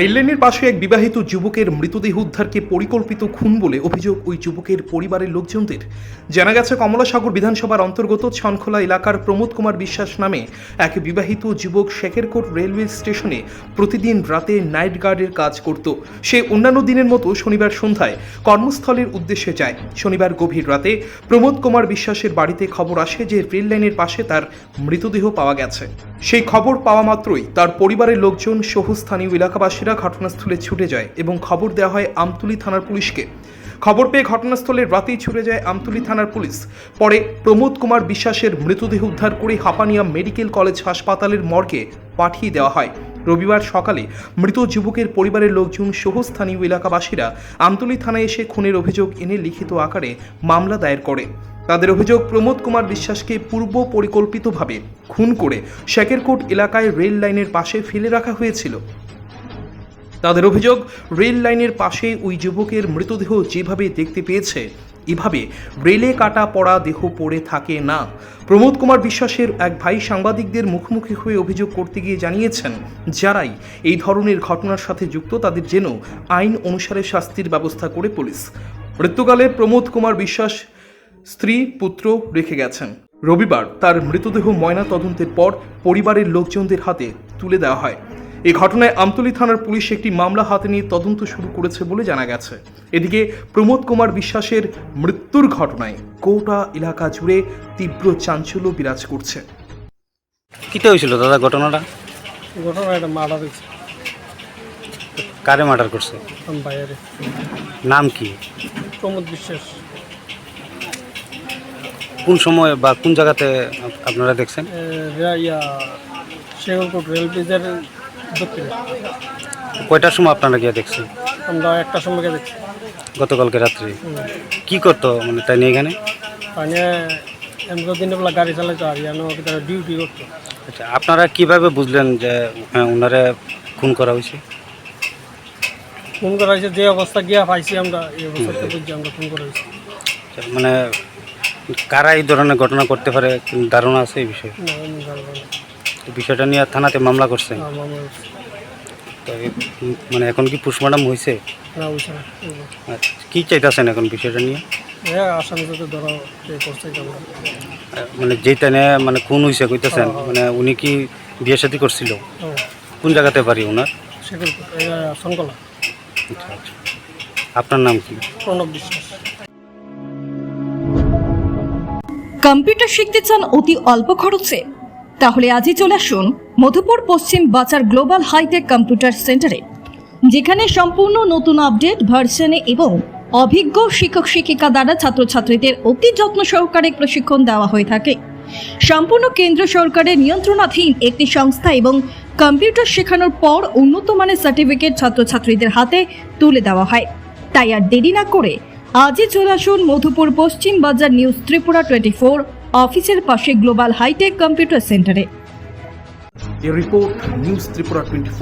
রেললাইনের পাশে এক বিবাহিত যুবকের মৃতদেহ উদ্ধারকে পরিকল্পিত খুন বলে অভিযোগ ওই যুবকের পরিবারের লোকজনদের। জানা গেছে, কমলাসাগর বিধানসভার অন্তর্গত ছনখোলা এলাকার প্রমোদ কুমার বিশ্বাস নামে এক বিবাহিত যুবক শেখেরকোট রেলওয়ে স্টেশনে প্রতিদিন রাতে নাইট গার্ডের কাজ করত। সে অন্যান্য দিনের মতো শনিবার সন্ধ্যায় কর্মস্থলের উদ্দেশ্যে যায়। শনিবার গভীর রাতে প্রমোদ কুমার বিশ্বাসের বাড়িতে খবর আসে যে রেল লাইনের পাশে তার মৃতদেহ পাওয়া গেছে। সেই খবর পাওয়া মাত্রই তার পরিবারের লোকজন সহ স্থানীয় এলাকাবাসীরা ঘটনাস্থলে ছুটে যায় এবং খবর দেওয়া হয় আমতুলি থানার পুলিশকে। খবর পেয়ে ঘটনাস্থলে রাতেই ছুটে যায় আমতুলি থানার পুলিশ। পরে প্রমোদ কুমার বিশ্বাসের মৃতদেহ উদ্ধার করে হাপানিয়া মেডিকেল কলেজ হাসপাতালের মর্গে পাঠিয়ে দেওয়া হয়। রবিবার সকালে মৃত যুবকের পরিবারের লোকজন সহ স্থানীয় এলাকাবাসীরা আমতলী থানায় এসে খুনের অভিযোগ এনে লিখিত আকারে মামলা দায়ের করে। তাদের অভিযোগ, প্রমোদ কুমার বিশ্বাসকে পূর্ব পরিকল্পিতভাবে খুন করে শেকেরকোট এলাকায় রেল লাইনের পাশে ফেলে রাখা হয়েছিল। তাদের অভিযোগ, রেল লাইনের পাশে ওই যুবকের মৃতদেহ যেভাবে দেখতে পেয়েছে, এভাবে রেলে কাটা পড়া দেহ পড়ে থাকে না। প্রমোদ কুমার বিশ্বাসের এক ভাই সাংবাদিকদের মুখোমুখি হয়ে অভিযোগ করতে গিয়ে জানিয়েছেন, যারাই এই ধরনের ঘটনার সাথে যুক্ত তাদের যেন আইন অনুসারে শাস্তির ব্যবস্থা করে পুলিশ। মৃত্যুকালে প্রমোদ কুমার বিশ্বাস স্ত্রী, পুত্র রেখে গেছেন। রবিবার তার মৃতদেহ ময়না তদন্তের পর পরিবারের লোকজনদের হাতে তুলে দেওয়া হয়। এই ঘটনায় আমতলী থানার পুলিশ একটি মামলা হাতে নিয়ে তদন্ত শুরু করেছে বলে জানা গেছে। এদিকে প্রমোদ কুমার বিশ্বাসের মৃত্যুর ঘটনায় গোটা এলাকা জুড়ে তীব্র চাঞ্চল্য বিরাজ করছে। কিতে হয়েছিল দাদা ঘটনাটা? ঘটনা একটা মারা দিচ্ছে কারে মার্ডার করছে? বাইরে নাম কি? প্রমোদ বিশ্বাস। কোন সময় বা কোন জায়গাতে আপনারা দেখছেন? ইয়া শেখরকোট রেল ব্রিজের কয়টার সময় আপনারা গিয়ে দেখছেন? আমরা একটা সময়কে দেখছি। গতকালকে রাত্রে। কি করতো মানে তাই নিয়ে এখানে? মানে এমনি দিনে বেলা গাড়ি চালাইতো আর ইয়ানো ডিউটি করতো। আচ্ছা আপনারা কীভাবে বুঝলেন যে হ্যাঁ ওনারে খুন করা হয়েছে? ফোন করা হয়েছে যে অবস্থা গিয়া পাইছি আমরা এই অবস্থাতে বুঝছি আমরা ফোন করা হয়েছি। আচ্ছা, মানে কারা এই ধরনের ঘটনা করতে পারে ধারণা আছে এই বিষয়ে? বিষয়টা নিয়ে থানাতে মামলা তো এই- মানে এখন কি পুষ্পমাডাম হয়েছে? আচ্ছা, কি চাইতেছেন এখন বিষয়টা নিয়ে? হ্যাঁ করছে মানে যেটা নিয়ে মানে খুন হয়েছে কইতেছেন মানে উনি কি বিয়ে শাদী করছিল? কোন জায়গাতে পারি ওনার আচ্ছা আচ্ছা। আপনার নাম কি? প্রণব বিশ্বাস। কম্পিউটার শিখতে চান অতি অল্প খরচে? তাহলে আজই চলে আসুন মধুপুর পশ্চিম বাজার গ্লোবাল হাইটেক কম্পিউটার সেন্টারে, যেখানে সম্পূর্ণ নতুন আপডেট, ভার্সনে এবং অভিজ্ঞ শিক্ষক শিক্ষিকা দ্বারা ছাত্রছাত্রীদের অতি যত্ন সহকারে প্রশিক্ষণ দেওয়া হয়ে থাকে। সম্পূর্ণ কেন্দ্র সরকারের নিয়ন্ত্রণাধীন একটি সংস্থা এবং কম্পিউটার শেখানোর পর উন্নত মানের সার্টিফিকেট ছাত্রছাত্রীদের হাতে তুলে দেওয়া হয়। তাই আর দেরি না করে আজই চলে আসুন মধুপুর পশ্চিম বাজার নিউজ ত্রিপুরা টোয়েন্টি ফোর অফিসের পাশে গ্লোবাল হাইটেক কম্পিউটার সেন্টারে রিপোর্ট নিউজ ত্রিপুরা টোয়েন্টি